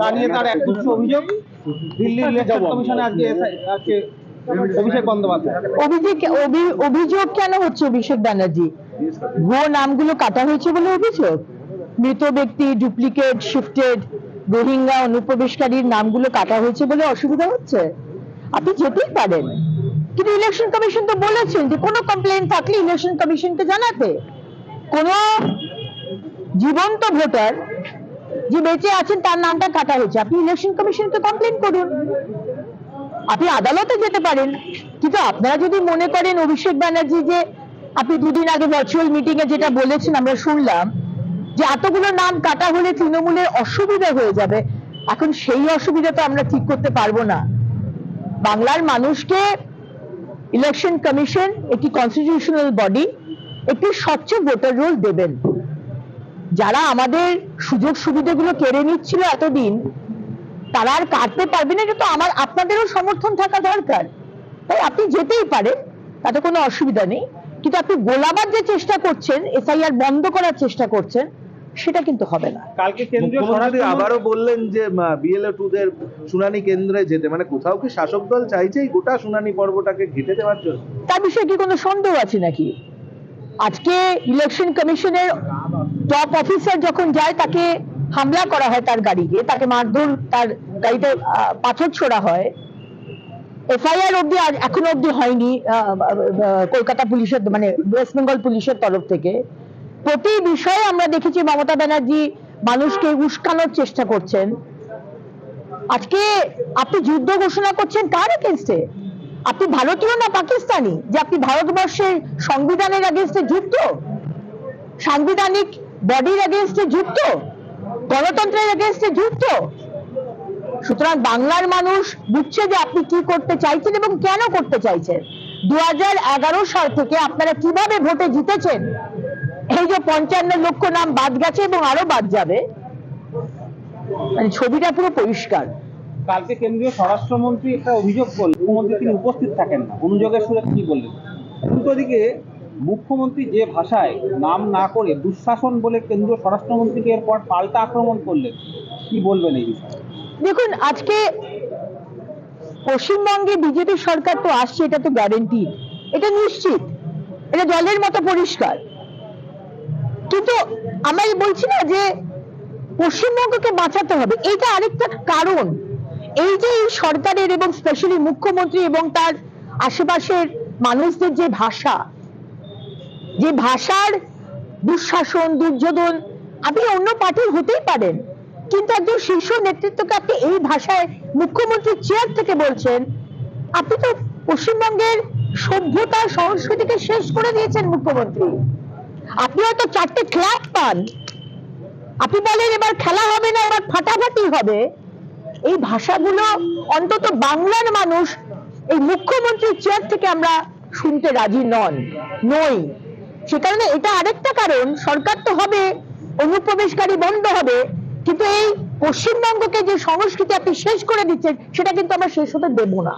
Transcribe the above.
তা নিয়ে তার একগুচ্ছ অভিযোগ। দিল্লির ইলেকশন কমিশনে আজকে আজকে অভিষেক বন্দ্যোপাধ্যায়। অভিযোগ অভিযোগ কেন হচ্ছে অভিষেক ব্যানার্জি? ভুয়ো নামগুলো কাটা হয়েছে বলে অভিযোগ? মৃত ব্যক্তি ডুপ্লিকেট শিফটেড রোহিঙ্গা অনুপ্রবেশকারীর নামগুলো কাটা হয়েছে বলে অসুবিধা হচ্ছে? আপনি যেতেই পারেন। কিন্তু ইলেকশন কমিশন তো বলেছেন যে কোনো কমপ্লেন থাকলে ইলেকশন কমিশনকে জানাতে। কোনো জীবন্ত ভোটার যে বেঁচে আছেন, তার নামটা কাটা হয়েছে। আপনি ইলেকশন কমিশনকে কমপ্লেন করুন। আপনি আদালতে যেতে পারেন। কিন্তু আপনারা যদি মনে করেন, অভিষেক ব্যানার্জি যে আপনি দুদিন আগে ভার্চুয়াল মিটিং এ যেটা বলেছেন, আমরা শুনলাম, যে এতগুলো নাম কাটা হলে তৃণমূলের অসুবিধা হয়ে যাবে। এখন সেই অসুবিধা তো আমরা ঠিক করতে পারব না। বাংলার মানুষকে ইলেকশন কমিশন একটি কনস্টিটিউশনাল বডি একটি স্বচ্ছ ভোটার রোল দেবেন। যারা আমাদের সুযোগ সুবিধাগুলো কেড়ে নিচ্ছিল এতদিন তারা আর কাটতে পারবে না এটা তো আমার আপনাদেরও সমর্থন থাকা দরকার। তাই আপনি যেতেই পারেন তাতে কোনো অসুবিধা নেই। কিন্তু আপনি গোলাবার যে চেষ্টা করছেন এসআইআর বন্ধ করার চেষ্টা করছেন সেটা কিন্তু হবে না। কালকে কেন্দ্রীয় স্বরাষ্ট্র আবারও বললেন যে বিএলও টু দের শুনানি কেন্দ্রে যেতে। মানে কোথাও কি শাসক দল চাইছে এই গোটা শুনানি পর্বটাকে ঘেটে দেওয়ার জন্য? তার বিষয়ে কি কোনো সন্দেহ আছে নাকি? আজকে ইলেকশন কমিশনের টপ অফিসার যখন যায়, তাকে হামলা করা হয় তার গাড়িকে তাকে মারধর তার গাড়িতে পাথর ছোড়া হয়। এফআইআর অব্দি এখনও অব্দি হয়নি কলকাতা পুলিশের মানে ওয়েস্ট বেঙ্গল পুলিশের তরফ থেকে। প্রতি বিষয়ে আমরা দেখেছি মমতা ব্যানার্জি মানুষকে উস্কানোর চেষ্টা করছেন। আজকে আপনি যুদ্ধ ঘোষণা করছেন কার এগেনস্টে আপনি ভারতীয় না পাকিস্তানি? যে আপনি ভারতবর্ষের সংবিধানের এগেনস্টে যুদ্ধ সাংবিধানিক বডির এগেনস্টে যুদ্ধ গণতন্ত্রের এগেনস্টে যুদ্ধ সুতরাং বাংলার মানুষ বুঝছে যে আপনি কি করতে চাইছেন এবং কেন করতে চাইছেন। দু সাল থেকে আপনারা কীভাবে ভোটে জিতেছেন? এই যে পঞ্চান্ন লক্ষ নাম বাদ গেছে এবং আরও বাদ যাবে। মানে ছবিটা পুরো পরিষ্কার। কালকে কেন্দ্রীয় স্বরাষ্ট্রমন্ত্রী একটা অভিযোগ করলেন। মুখ্যমন্ত্রী তিনি উপস্থিত থাকেন না। অনুযোগের সুরে কি বললেন? উল্টো দিকে মুখ্যমন্ত্রী যে ভাষায় নাম না করে দুঃশাসন বলে কেন্দ্রীয় স্বরাষ্ট্রমন্ত্রীকে এরপর পাল্টা আক্রমণ করলেন, কি বলবেন এই বিষয়ে? দেখুন, আজকে পশ্চিমবঙ্গে বিজেপি সরকার তো আসছে, এটা তো গ্যারেন্টি এটা নিশ্চিত। এটা জলের মতো পরিষ্কার। কিন্তু আমরা বলছি না যে পশ্চিমবঙ্গকে বাঁচাতে হবে এটা আরেকটা কারণ। এই যে এই সরকারের এবং স্পেশালি মুখ্যমন্ত্রী এবং তার আশেপাশের মানুষদের যে ভাষা যে ভাষার দুঃশাসন, দুর্যোধন, আপনি অন্য পার্টির হতেই পারেন। কিন্তু একজন শীর্ষ নেতৃত্বকে আপনি এই ভাষায় মুখ্যমন্ত্রীর চেয়ার থেকে বলছেন, আপনি তো পশ্চিমবঙ্গের সভ্যতা, সংস্কৃতিকে শেষ করে দিয়েছেন মুখ্যমন্ত্রী। আপনি হয়তো চারটে ক্লাব পান। আপনি বলেন এবার খেলা হবে না, এবার ফাটাফাটি হবে। এই ভাষাগুলো অন্তত বাংলার মানুষ এই মুখ্যমন্ত্রীর চেয়ার থেকে আমরা শুনতে রাজি নন, নই। সে কারণে এটা আরেকটা কারণ, সরকার তো হবে, অনুপ্রবেশকারী বন্ধ হবে, কিন্তু এই পশ্চিমবঙ্গকে যে সংস্কৃতি আপনি শেষ করে দিচ্ছেন, সেটা কিন্তু আমরা শেষ হতে দেব না।